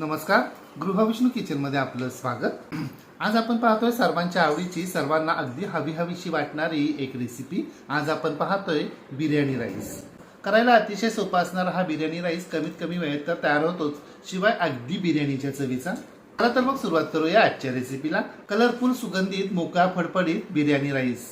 नमस्कार. गृहविष्णू किचनमध्ये आपलं स्वागत. आज आपण पाहतोय सर्वांच्या आवडीची सर्वांना अगदी हवी हवीशी वाटणारी एक रेसिपी आज आपण पाहतोय बिर्याणी राईस. करायला अतिशय सोपा असणारा हा बिर्याणी राईस कमीत कमी वेळेत तर तयार होतोच शिवाय अगदी बिर्याणीच्या चवीचा. चला तर मग सुरुवात करूया आजच्या रेसिपीला कलरफुल सुगंधित मोकळा फडफडीत बिर्याणी राईस.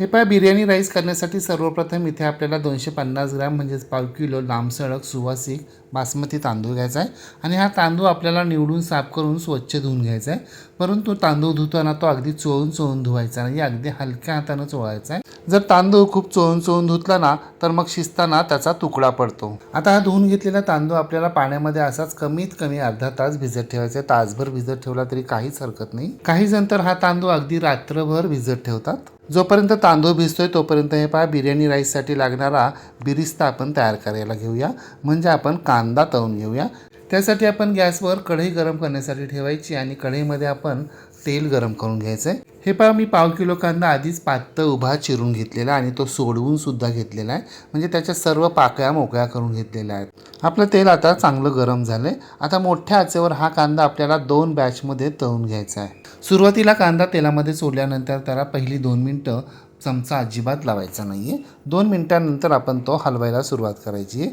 हे पहा बिर्याणी राईस करण्यासाठी सर्वप्रथम इथे आपल्याला दोनशे पन्नास ग्रॅम म्हणजेच पाव किलो लांबसडक सुवासिक बासमती तांदूळ घ्यायचा आहे. आणि हा तांदूळ आपल्याला निवडून साफ करून स्वच्छ धुवून घ्यायचा आहे. परंतु तांदूळ धुताना तो अगदी चोळून चोळून धुवायचा नाही. अगदी हलक्या हातानं चोळायचा आहे. जर तांदूळ खूप चोळून चोळून धुतला ना तर मग शिजताना त्याचा तुकडा पडतो. आता हा धुवून घेतलेला तांदूळ आपल्याला पाण्यामध्ये असाच कमीत कमी अर्धा तास भिजत ठेवायचा आहे. तासभर भिजत ठेवला तरी काहीच हरकत नाही. काही जण तर हा तांदूळ अगदी रात्रभर भिजत ठेवतात. जोपर्यंत तांदूळ भिजतोय तोपर्यंत हे पहा बिर्याणी राईससाठी लागणारा बिरिस्ता आपण तयार करायला घेऊया. म्हणजे आपण कांदा तळून घेऊया. त्यासाठी आपण गॅसवर कढई गरम करण्यासाठी ठेवायची आणि कढईमध्ये आपण तेल गरम करून घ्यायचं आहे हे पहा मी पाव किलो कांदा आधीच पातळ उभा चिरून घेतलेला आणि तो सोडवून सुद्धा घेतलेला आहे. म्हणजे त्याच्या सर्व पाकळ्या मोकळ्या करून घेतलेल्या आहेत. आपलं तेल आता चांगलं गरम झालं आहे आता मोठ्या आचेवर हा कांदा आपल्याला दोन बॅचमध्ये तळून घ्यायचा आहे. सुरुवातीला कांदा तेलामध्ये सोडल्यानंतर त्याला पहिली दोन मिनटं चमचा अजिबात लावायचा नाही आहे दोन मिनटानंतर आपण तो हलवायला सुरुवात करायची. आहे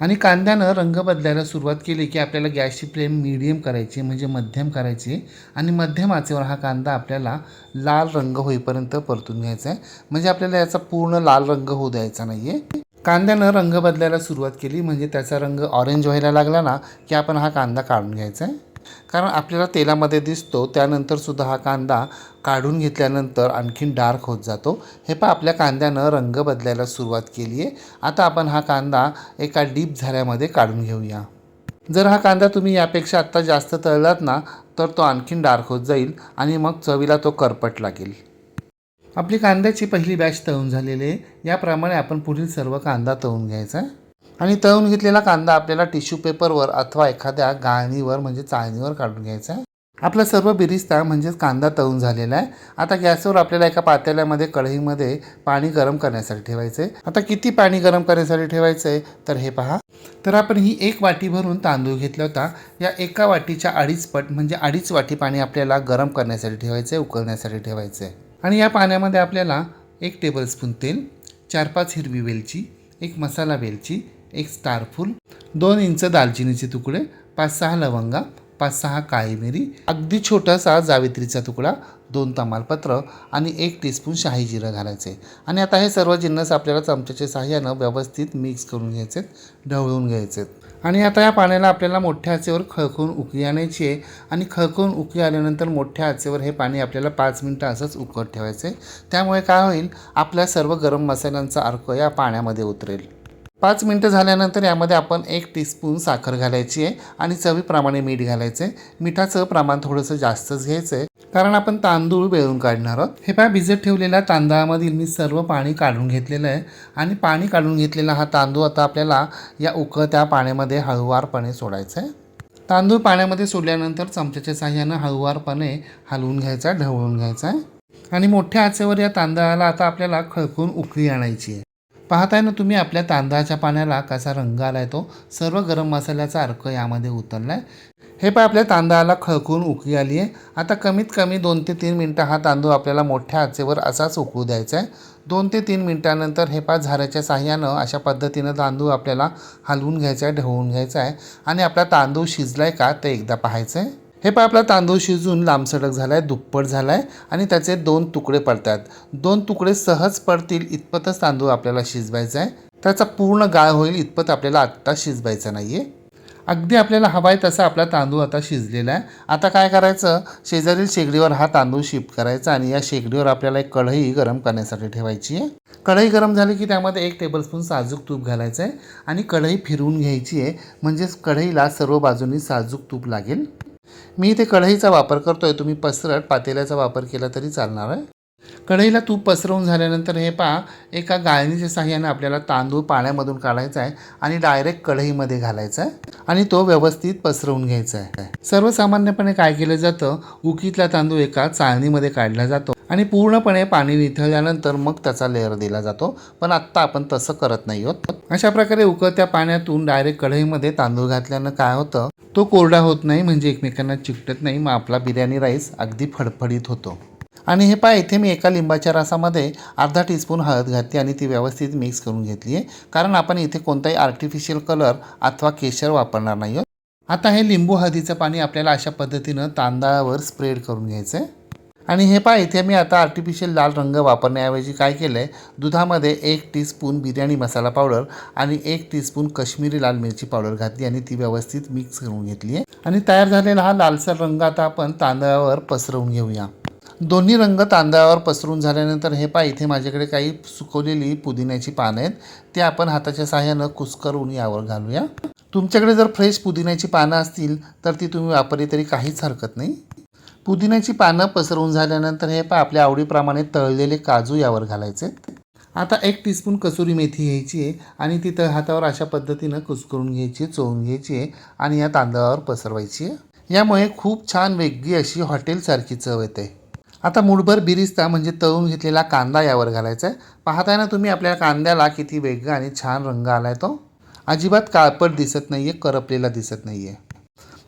आणि कांद्यानं रंग बदलायला सुरुवात केली की आपल्याला गॅसची फ्लेम मीडियम करायची म्हणजे मध्यम करायची. आहे आणि मध्यम आचेवर हा कांदा आपल्याला लाल रंग होईपर्यंत परतून घ्यायचा आहे म्हणजे आपल्याला याचा पूर्ण लाल रंग होऊ द्यायचा नाही आहे कांद्यानं रंग बदलायला सुरुवात केली म्हणजे त्याचा रंग ऑरेंज व्हायला लागला ना की आपण हा कांदा काढून घ्यायचा आहे कारण आपल्याला तेलामध्ये दिसतो त्यानंतर सुद्धा हा कांदा काढून घेतल्यानंतर आणखीन डार्क होत जातो. हे पहा आपल्या कांद्यानं रंग बदलायला सुरुवात केली आहे. आता आपण हा कांदा एका डीप झाऱ्यामध्ये काढून घेऊया. जर हा कांदा तुम्ही यापेक्षा आत्ता जास्त तळलात ना तर तो आणखीन डार्क होत जाईल आणि मग चवीला तो करपट लागेल. आपली कांद्याची पहिली बॅच तळून झालेली आहे. याप्रमाणे आपण पुढील सर्व कांदा तळून घ्यायचा आहे. आणि तळून घेतलेला कांदा आपल्याला टिश्यू पेपरवर अथवा एखाद्या गाळणीवर म्हणजे चाळणीवर काढून घ्यायचा आहे. आपला सर्व बिरिस्ता म्हणजेच कांदा तळून झालेला आहे. आता गॅसवर आपल्याला एका पातेल्यामध्ये कढईमध्ये पाणी गरम करण्यासाठी ठेवायचं आहे आता किती पाणी गरम करण्यासाठी ठेवायचं आहे तर हे पहा. तर आपण ही एक वाटी भरून तांदूळ घेतला होता. या एका वाटीच्या अडीच पट म्हणजे अडीच वाटी पाणी आपल्याला गरम करण्यासाठी ठेवायचं आहे उकळण्यासाठी ठेवायचं आहे आणि या पाण्यामध्ये आपल्याला एक टेबलस्पून तेल चार पाच हिरवी वेलची एक मसाला वेलची एक स्टारफूल दोन इंच दालचिनीचे तुकडे पाच सहा लवंगा पाच सहा काळी मिरी अगदी छोटासा जावित्रीचा तुकडा दोन तमालपत्र आणि एक टीस्पून शाही जिरं घालायचे. आणि आता हे सर्व जिन्नस आपल्याला चमच्याच्या साह्यानं व्यवस्थित मिक्स करून घ्यायचे ढवळून घ्यायचे आणि आता या पाण्याला आपल्याला मोठ्या आचेवर खळखून उकळी आणायची आहे. आणि खळखून उकळी आल्यानंतर मोठ्या आचेवर हे पाणी आपल्याला पाच मिनटं असंच उकळत ठेवायचं आहे त्यामुळे काय होईल? आपल्या सर्व गरम मसाल्यांचा अर्क या पाण्यामध्ये उतरेल. पाच मिनटं झाल्यानंतर यामध्ये आपण एक टीस्पून साखर घालायची आहे आणि चवीप्रमाणे मीठ घालायचं आहे. मिठाचं प्रमाण थोडंसं जास्तच घ्यायचं आहे. कारण आपण तांदूळ वेळून काढणार आहोत. हे पहा भिजत ठेवलेल्या तांदळामधील मी सर्व पाणी काढून घेतलेलं आहे. आणि पाणी काढून घेतलेला हा तांदूळ आता आपल्याला या उकळत्या पाण्यामध्ये हळुवारपणे सोडायचा आहे. तांदूळ पाण्यामध्ये सोडल्यानंतर चमच्याच्या साह्यानं हळुवारपणे हलवून घ्यायचा ढवळून घ्यायचा आहे. आणि मोठ्या आचेवर या तांदळाला आता आपल्याला खळकून उकळी आणायची आहे. पाहताय ना तुम्ही आपल्या तांदळाच्या पाण्याला कसा रंग आला आहे तो? सर्व गरम मसाल्याचा अर्क यामध्ये उतरला आहे हे पाय आपल्या तांदळाला खळकून उकळी आली आहे. आता कमीत कमी दोन ते तीन मिनटं हा तांदूळ आपल्याला मोठ्या आचेवर असाच उकळू द्यायचा आहे. दोन ते तीन मिनटानंतर हे पाय झाऱ्याच्या साह्यानं अशा पद्धतीनं तांदूळ आपल्याला हलवून घ्यायचा आहे ढवळून घ्यायचा आहे. आणि आपला तांदूळ शिजला आहे का ते एकदा पाहायचं आहे हे पण आपला तांदूळ शिजून लांबसडक झाला आहे दुप्पट झाला आहे आणि त्याचे दोन तुकडे पडतात. दोन तुकडे सहज पडतील इतपतच तांदूळ आपल्याला शिजवायचा आहे. त्याचा पूर्ण गाळ होईल इतपत आपल्याला आत्ता शिजवायचा नाही आहे अगदी आपल्याला हवा आहे तसा आपला तांदूळ आता शिजलेला आहे. आता काय करायचं? शेजारील शेगडीवर हा तांदूळ शिफ्ट करायचा आणि या शेगडीवर आपल्याला एक कढई गरम करण्यासाठी ठेवायची आहे. कढई गरम झाली की त्यामध्ये एक टेबलस्पून साजूक तूप घालायचं आहे आणि कढई फिरवून घ्यायची आहे. म्हणजेच कढईला सर्व बाजूनी साजूक तूप लागेल. मी इथे कढईचा वापर करतो आहे तुम्ही पसरट पातेल्याचा वापर केला तरी चालणार आहे. कढईला तूप पसरवून झाल्यानंतर हे पहा एका गाळणीच्या साह्याने आपल्याला तांदूळ पाण्यामधून काढायचा आहे आणि डायरेक्ट कढईमध्ये घालायचा आहे आणि तो व्यवस्थित पसरवून घ्यायचा आहे. सर्वसामान्यपणे काय केलं जातं उकीतला तांदूळ एका चाळणीमध्ये काढला जातो आणि पूर्णपणे पाणी निथळल्यानंतर मग त्याचा लेअर दिला जातो. पण आत्ता आपण तसं करत नाही आहोत. अशा प्रकारे उकळत्या पाण्यातून डायरेक्ट कढईमध्ये तांदूळ घातल्यानं काय होतं तो कोरडा होत नाही म्हणजे एकमेकांना चिकटत नाही. मग आपला बिर्याणी राईस अगदी फडफडीत होतो. आणि हे पहा इथे मी एका लिंबाच्या रसामध्ये अर्धा टीस्पून हळद घातली आणि ती व्यवस्थित मिक्स करून घेतली आहे. कारण आपण इथे कोणताही आर्टिफिशियल कलर अथवा केशर वापरणार नाही आहोत. आता हे लिंबू हळदीचं पाणी आपल्याला अशा पद्धतीनं तांदळावर स्प्रेड करून घ्यायचं आहे आणि हे पहा इथे मी आता आर्टिफिशियल लाल रंग वापरण्याऐवजी काय केलं आहे दुधामध्ये एक टीस्पून बिर्याणी मसाला पावडर आणि एक टीस्पून काश्मीरी लाल मिरची पावडर घातली आणि ती व्यवस्थित मिक्स करून घेतली आहे. आणि तयार झालेला हा लालसर रंग आता आपण तांदळावर पसरवून घेऊया. दोन्ही रंग तांदळावर पसरून झाल्यानंतर हे पहा इथे माझ्याकडे काही सुकवलेली पुदिन्याची पानं आहेत. ते आपण हाताच्या सहाय्यानं कुस्करून यावर घालूया. तुमच्याकडे जर फ्रेश पुदिन्याची पानं असतील तर ती तुम्ही वापरली तरी काहीच हरकत नाही. पुदिन्याची पानं पसरवून झाल्यानंतर हे पा आपल्या आवडीप्रमाणे तळलेले काजू यावर घालायचे. आता एक टीस्पून कसुरी मेथी घ्यायची आहे आणि ती तळ हातावर अशा पद्धतीनं कुस्करून घ्यायची आहे चोळून घ्यायची आहे आणि या तांदळावर पसरवायची आहे. यामुळे खूप छान वेगळी अशी हॉटेलसारखी चव येते. आता मुठभर बिरिस्ता म्हणजे तळून घेतलेला कांदा यावर घालायचा आहे. पाहताय ना तुम्ही आपल्या कांद्याला किती वेगळा आणि छान रंग आला आहे तो. अजिबात काळपट दिसत नाही आहे करपलेला दिसत नाही आहे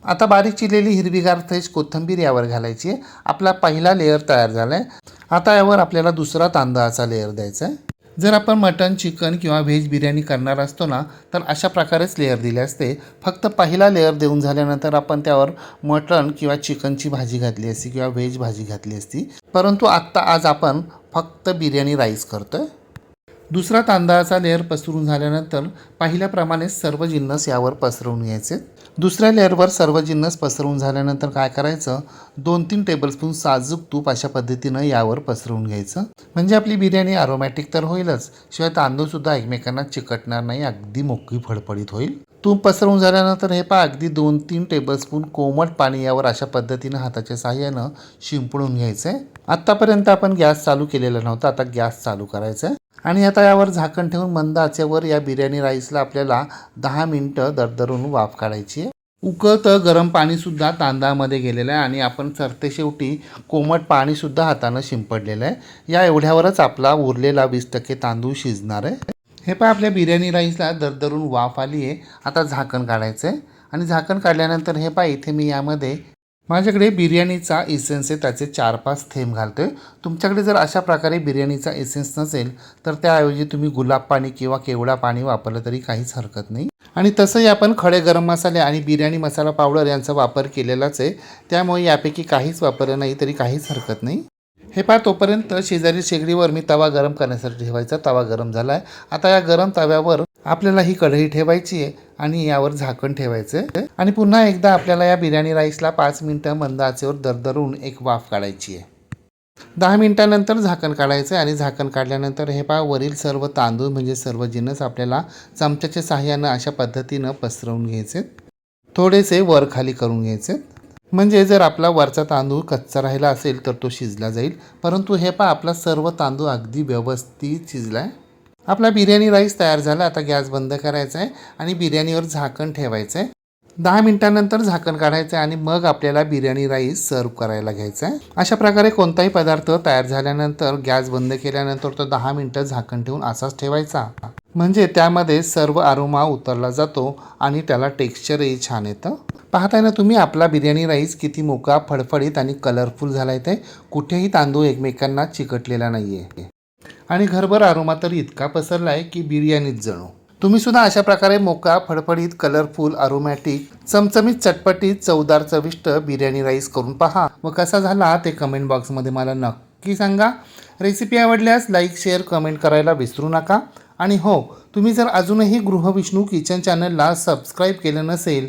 आता बारीक चिरलेली हिरवीगार थैस कोथिंबीर यावर घालायची आहे. आपला पहिला लेअर तयार झाला आहे आता यावर आपल्याला दुसरा तांदळाचा लेअर द्यायचा आहे. जर आपण मटन चिकन किंवा व्हेज बिर्याणी करणार असतो ना तर अशा प्रकारेच लेअर दिले असते. फक्त पहिला लेअर देऊन झाल्यानंतर आपण त्यावर मटण किंवा चिकनची भाजी घातली असती किंवा व्हेज भाजी घातली असती. परंतु आत्ता आज आपण फक्त बिर्याणी राईस करतो आहे दुसरा तांदळाचा लेअर पसरून झाल्यानंतर पहिल्याप्रमाणे सर्व जिन्नस यावर पसरवून घ्यायचे दुसऱ्या लेअरवर सर्व जिन्नस पसरवून झाल्यानंतर काय करायचं? दोन तीन टेबलस्पून साजूक तूप अशा पद्धतीनं यावर पसरवून घ्यायचं. म्हणजे आपली बिर्याणी अरोमॅटिक तर होईलच शिवाय तांदूळसुद्धा एकमेकांना चिकटणार नाही अगदी मोकळी फडफडीत होईल. तूप पसरवून झाल्यानंतर हे पहा अगदी दोन तीन टेबलस्पून कोमट पाणी यावर अशा पद्धतीनं हाताच्या साह्यानं शिंपडून घ्यायचं आहे आत्तापर्यंत आपण गॅस चालू केलेला नव्हता आता गॅस चालू करायचा आहे आणि आता यावर झाकण ठेवून मंद आचेवर या बिर्याणी राईसला आपल्याला दहा मिनटं दरदरून वाफ काढायची आहे. उकळतं गरम पाणीसुद्धा तांदळामध्ये गेलेलं आहे आणि आपण सरतेशेवटी कोमट पाणीसुद्धा हातानं शिंपडलेलं आहे. या एवढ्यावरच आपला उरलेला वीस टक्के तांदूळ शिजणार आहे. हे पण आपल्या बिर्याणी राईसला दरदरून वाफ आली आहे. आता झाकण काढायचं आहे. आणि झाकण काढल्यानंतर हे पहा इथे मी यामध्ये माझ्याकडे बिर्याणीचा एसेन्स आहे त्याचे चार पाच थेंब घालतोय. तुमच्याकडे जर अशा प्रकारे बिर्याणीचा एसेन्स नसेल तर त्याऐवजी तुम्ही गुलाब पाणी किंवा केवडा पाणी वापरलं तरी काहीच हरकत नाही. आणि तसंही आपण खडे गरम मसाले आणि बिर्याणी मसाला पावडर यांचा वापर केलेलाच आहे. त्यामुळे यापैकी काहीच वापरलं नाही तरी काहीच हरकत नाही. हे पहा तोपर्यंत शेजारी शेगडीवर मी तवा गरम करण्यासाठी ठेवायचा. तवा गरम झाला आहे आता या गरम तव्यावर आपल्याला ही कढई ठेवायची आहे आणि यावर झाकण ठेवायचं आहे. आणि पुन्हा एकदा आपल्याला या बिर्याणी राईसला पाच मिनटं मंद आचेवर दरदरून एक वाफ काढायची आहे. दहा मिनटानंतर झाकण काढायचं आहे आणि झाकण काढल्यानंतर हे पहा वरील सर्व तांदूळ म्हणजे सर्व जिन्नस आपल्याला चमच्याच्या साह्यानं अशा पद्धतीनं पसरवून घ्यायचे थोडेसे वर खाली करून घ्यायचे म्हणजे जर आपला वरचा तांदूळ कच्चा राहिला असेल तर तो शिजला जाईल. परंतु हे पहा आपला सर्व तांदूळ अगदी व्यवस्थित शिजला आहे आपला बिर्याणी राईस तयार झाला आता गॅस बंद करायचा आहे आणि बिर्याणीवर झाकण ठेवायचं आहे दहा मिनिटानंतर झाकण काढायचं आहे आणि मग आपल्याला बिर्याणी राईस सर्व करायला घ्यायचा आहे अशा प्रकारे कोणताही पदार्थ तयार झाल्यानंतर गॅस बंद केल्यानंतर तो दहा मिनटं झाकण ठेवून असाच ठेवायचा. म्हणजे त्यामध्ये सर्व आरोमा उतरला जातो आणि त्याला टेक्स्चरही छान येतं. पाहताय ना तुम्ही आपला बिर्याणी राईस किती मोका फडफडीत आणि कलरफुल झाला आहे कुठेही तांदूळ एकमेकांना चिकटलेला नाही आहे आणि घरभर आरोमा तर इतका पसरला आहे की बिर्याणीच जणू. तुम्ही सुद्धा अशा प्रकारे मोका फडफडीत कलरफुल अरोमॅटिक चमचमीत चटपटीत चवदार चविष्ट बिर्याणी राईस करून पहा. व कसा झाला ते कमेंट बॉक्समध्ये मला नक्की सांगा. रेसिपी आवडल्यास लाईक शेअर कमेंट करायला विसरू नका. आणि हो तुम्ही जर अजूनही गृहविष्णू किचन चॅनलला सबस्क्राईब केलं नसेल